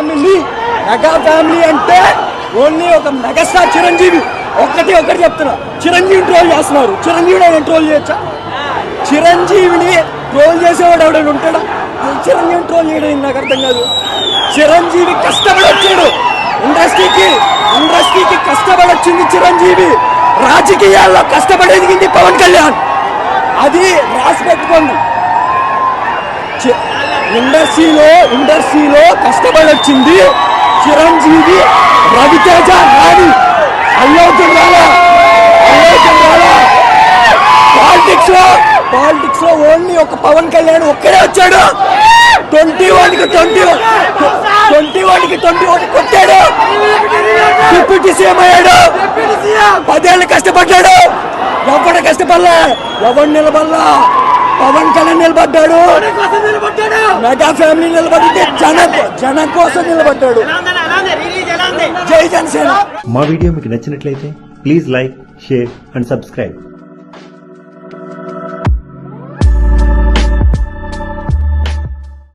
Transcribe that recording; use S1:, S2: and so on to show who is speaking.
S1: Family mega family అంటే only ఒక megastar Chiranjeevi. ఒక్కటి ఒకటి చెప్తున్నా. చిరంజీవి ట్రోల్ చేస్తున్నారు. చిరంజీవిని ఆయన ట్రోల్ చేయొచ్చా? చిరంజీవిని ట్రోల్ చేసేవాడు ఎవడైనా ఉంటాడా? చిరంజీవిని ట్రోల్ చేయడం నాకు అర్థం కాదు. చిరంజీవి కష్టపడి వచ్చాడు ఇండస్ట్రీకి ఇండస్ట్రీకి కష్టపడి వచ్చింది చిరంజీవి. రాజకీయాల్లో కష్టపడి ఎదిగింది పవన్ కళ్యాణ్. అది రాసి పెట్టుకోండి. ఇండస్ట్రీలో ఇండస్ట్రీలో కష్టపడి వచ్చింది చిరంజీవి రవితేజ రాణి అల్లోకం రాలా అల్లోకం రాలా పాలిటిక్స్లో పాలిటిక్స్లో ఓన్లీ ఒక పవన్ కళ్యాణ్ ఒక్కడే వచ్చాడు. ట్వంటీ వన్కి ట్వంటీ ట్వంటీ వన్కి ట్వంటీ వన్ కొట్టాడు. డిప్యూటీ సీఎం అయ్యాడు. పదేళ్ళు కష్టపడ్డాడు. ఎవడ కష్టపడలే? ఎవడు నిలబడలా? పవన్ కళ్యాణ్ నిలబడ్డాడు. మెగా ఫ్యామిలీ నిలబడితే జన జనం కోసం నిలబడ్డాడు. జై జనసేన.
S2: మా వీడియో మీకు నచ్చినట్లయితే please like share and subscribe.